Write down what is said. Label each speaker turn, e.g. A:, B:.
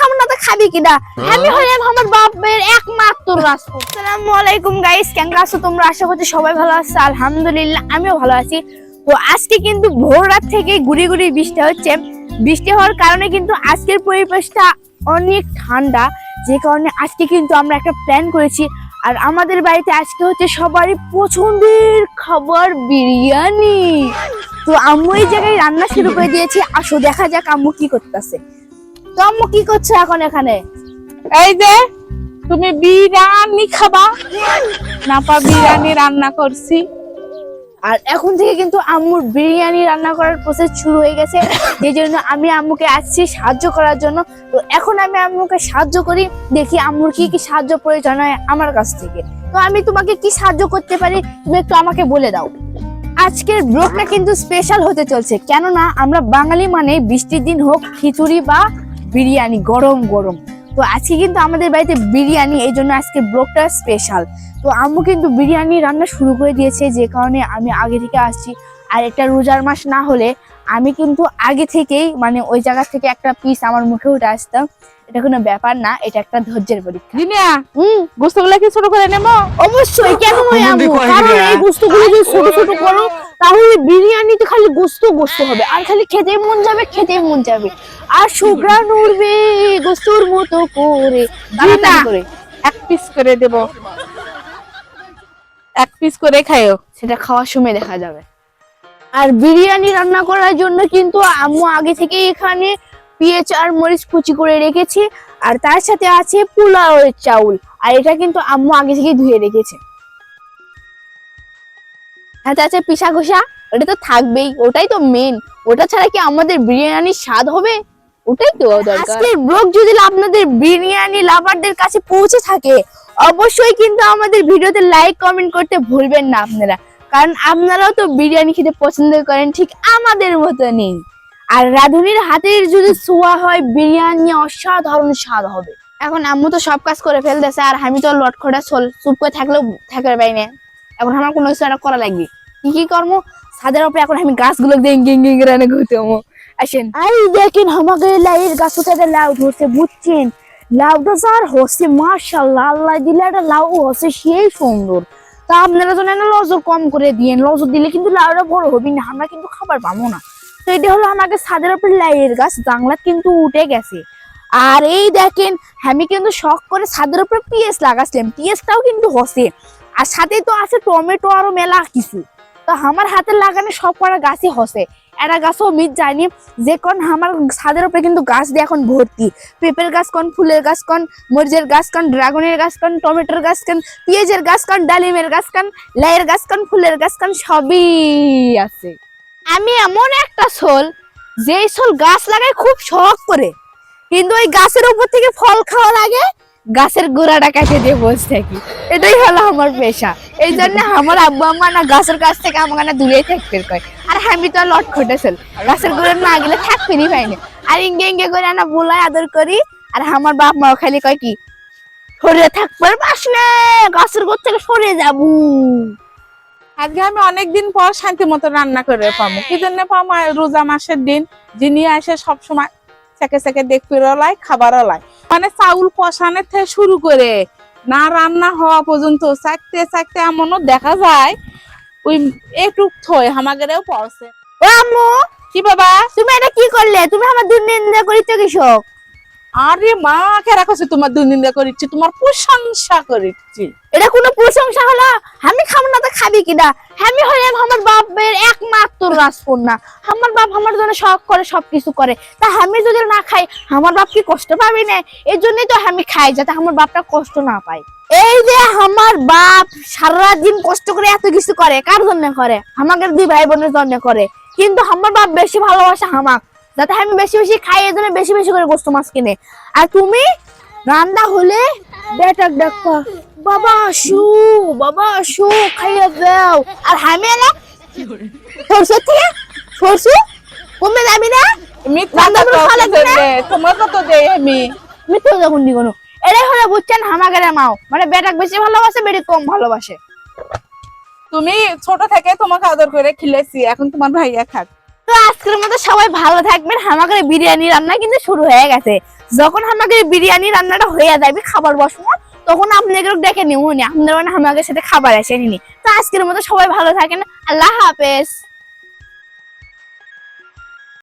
A: খাব না তো খাবি কিনা আমি হলাম আমার বাপের একমাত্র রাস্তা আসসালামু আলাইকুম গাইস কেমন আছো তোমরা? আশা করছি সবাই ভালো আছো। আলহামদুলিল্লাহ আমিও ভালো আছি। তো আজকে কিন্তু ভোর রাত থেকে গুড়ি গুড়ি বৃষ্টি হচ্ছে। বৃষ্টি হওয়ার কারণে কিন্তু আজকের পরিবেশটা অনেক ঠান্ডা। যে কারণে আজকে কিন্তু আমরা একটা প্ল্যান করেছি। আর আমাদের বাড়িতে আজকে হচ্ছে সবারই পছন্দের খাবার বিরিয়ানি। তো আম্মু এই জায়গায় রান্না শুরু করে দিয়েছি। আসো দেখা যাক আম্মু কি করতেছে। তো আম্মু কি করছ এখন এখানে?
B: এই যে তুমি বিরিয়ানি খাবা। নাপা বিরিয়ানি রান্না করছি।
A: আর এখন থেকে কিন্তু আম্মুর বিরিয়ানি রান্না করার প্রসেস শুরু হয়ে গেছে। যে জন্য আমি আম্মুকে আসছি সাহায্য করার জন্য। তো এখন আমি আম্মুকে সাহায্য করি দেখি আম্মুর কি কি সাহায্য প্রয়োজন হয় আমার কাছ থেকে। তো আমি তোমাকে কি সাহায্য করতে পারি তুমি একটু আমাকে বলে দাও। আজকের ব্লগটা কিন্তু স্পেশাল হতে চলছে। কেননা আমরা বাঙালি মানে বৃষ্টির দিন হোক খিচুড়ি বা বিরিয়ানি গরম গরম। তো আজকে কিন্তু আমাদের বাড়িতে বিরিয়ানি এই জন্য আজকে ব্লগটা স্পেশাল তো আম্মু কিন্তু বিরিয়ানি রান্না শুরু করে দিয়েছে যে কারণে আমি আগে থেকে আসছি। আর একটা রোজার মাস না হলে আমি কিন্তু আগে থেকেই মানে ওই জায়গা থেকে একটা পিস আমার মুখে উঠে আসতাম এটা কোনো ব্যাপার না এটা একটা ধৈর্যের পরীক্ষা।
B: দিনিয়া
A: হুম
B: গোস্তগুলো কি ছোট করে নেব?
A: অবশ্যই। কেন কারণ। এই গোস্তগুলো যদি ছোট ছোট করো তাহলে বিরিয়ানিতে খালি গোস্ত গোস্ত হবে। আর খালি খেতে মন যাবে খেতে মন যাবে। আর সুগ্রান উড়বে গোস্তর মতো করে। করে।
B: এক পিস করে দেব। এক পিস করে খাইও।
A: সেটা খাওয়ার সময় দেখা যাবে। আর বিরিয়ানি রান্না করার জন্য কিন্তু আম্মু আগে থেকে এখানে পেঁয়াজ আর মরিচ কুচি করে রেখেছি। আর তার সাথে আছে পোলাওয়ের চাউল। আর এটা কিন্তু আম্মু আগে থেকে ধুয়ে রেখেছে। সাথে আছে পিসা ঘোষা? ওটা তো থাকবেই ওটাই তো মেন ওটা ছাড়া কি আমাদের বিরিয়ানির স্বাদ হবে? ওটাই তো দরকার। আজকের ব্লগ যদি আপনাদের বিরিয়ানি লাভারদের কাছে পৌঁছে থাকে অবশ্যই কিন্তু আমাদের ভিডিওতে লাইক কমেন্ট করতে ভুলবেন না আপনারা। কারণ আপনারাও তো বিরিয়ানি খেতে পছন্দ করেন ঠিক আমাদের মতো নেই আর রাধুনির হাতের যদি ছোঁয়া হয় বিরিয়ানি অসাধারণ স্বাদ হবে। এখন আম্মু তো সব কাজ করে ফেলতেছে আর আমি তো লটখটা চুপ করে থাকলেও থাকার পারি না। এখন আমার কোনো কিছু একটা করা লাগবে। কি কি কর্ম? ছাদের উপরে এখন আমি গাছগুলো দিয়ে গিং গিং ঘুরতে হব আসেন। আই দেখেন আমাকে লাইয়ের গাছ থেকে লাউ ধরছে, বুঝছেন? লাউটা স্যার হচ্ছে মার্শাল্লাহ আল্লাহ দিলে একটা লাউ হচ্ছে, সেই সুন্দর। তা আপনারা লজর কম করে দিয়েন। লজর দিলে কিন্তু লাউটা বড় হবে না, আমরা কিন্তু খাবার পাবো না। তো এটা হলো আমাকে ছাদের উপরে লাইয়ের গাছ জাংলা কিন্তু উঠে গেছে। আর এই দেখেন, আমি কিন্তু শখ করে ছাদের উপরে পিএস লাগাচ্ছিলাম পিএসটাও কিন্তু হসে আর সাথে তো আছে টমেটো আরও মেলা কিছু। তো আমার হাতে লাগানো সব কটা গাছই হসে। একটা গাছও মিট যায়নি। যে কোন আমার ছাদের উপরে কিন্তু গাছ দিয়ে এখন ভর্তি। পেঁপের গাছ কোন, ফুলের গাছ কোন, মরিচের গাছ কোন, ড্রাগনের গাছ কোন, টমেটোর গাছ কোন, পেঁয়াজের গাছ কোন, ডালিমের গাছ কোন লাইয়ের গাছ কোন, ফুলের গাছ কোন, সবই আছে। আমি এমন একটা সোল যেই সোল গাছ লাগাই খুব শখ করে। কিন্তু ওই গাছের উপর থেকে ফল খাওয়ার আগে গাছের গোড়াটা কেটে দিয়ে বসে থাকি। এটাই হলো আমার পেশা। এই জন্য আমার আব্বু আম্মা না গাছের কাছ থেকে আমাকে না দূরে থাকতে কয় আর আমি তো লট খটেছিল গাছের গোড়া না গেলে থাকতেই পাইনি আর ইঙ্গে ইঙ্গে করে না বুলাই আদর করি। আর আমার বাপ মাও খালি কয় কি, সরে থাকবার পাস না, গাছের গোড় থেকে সরে যাব।
B: আজকে আমি অনেকদিন পর শান্তি মতো রান্না করে পাবো। কি জন্য পাবো রোজা মাসের দিন, যিনি আসে সবসময়, সেকে সেকে দেখতে লাই খাবার লাই মানে চাউল কষানোর থেকে শুরু করে। না রান্না হওয়া পর্যন্ত চাকতে চাকতে এমনও দেখা যায় ওই একটু থই আমাদেরও পড়ছে।
A: ও আম্মু!
B: কি বাবা?
A: তুমি এটা কি করলে? তুমি আমার দুর্নিন্দা করিতে কৃষক।
B: আরে মা কে রাখছে, তোমার দুনিন্দা করিচ্ছি, তোমার প্রশংসা করিচ্ছি।
A: এটা কোনো প্রশংসা হলো? আমি খাব না তো খাবি কিনা আমি হলাম আমার বাপের একমাত্র রাজকন্যা। আমার বাপ আমার জন্য শখ করে, সবকিছু করে। তা আমি যদি না খাই, আমার বাপ কি কষ্ট পাবে না? এই জন্যই তো আমি খাই, যাতে আমার বাপটা কষ্ট না পায়। এই যে আমার বাপ সারা দিন কষ্ট করে এত কিছু করে, কার জন্য করে? আমাদের দুই ভাই বোনের জন্য করে। কিন্তু আমার বাপ বেশি ভালোবাসে আমাক। যাতে আমি বেশি বেশি খাই এই জন্য বেশি বেশি করে গোস্ত মাছ কিনে। আর তুমি রান্না হলে বেটার ডাক্তার বাবা আসু বাবা আসু খাইয়ে দাও। আর আমি এলাম সরষে থেকে সরষে কমে যাবি না। রান্না করে খাওয়া লাগবে
B: তোমার কত আমি।
A: যখন দি কোনো। হলো বুঝছেন হামাগের মাও। মানে বেটাক বেশি ভালোবাসে বেটি কম ভালোবাসে।
B: তুমি ছোট থেকে তোমাকে আদর করে খিলেছি এখন তোমার ভাইয়া খাক।
A: তো আজকের মতো সবাই ভালো থাকবেন। হামাগরে বিরিয়ানি রান্না কিন্তু শুরু হয়ে গেছে। যখন হামাগরে বিরিয়ানি রান্নাটা হয়ে যাবে খাবার বসানো, তখন আপনাদের ডেকে নেব নি আপনারা মানে আমাদের সাথে খাবার আসেনি। তো আজকের মতো সবাই ভালো থাকেন। আল্লাহ হাফেজ।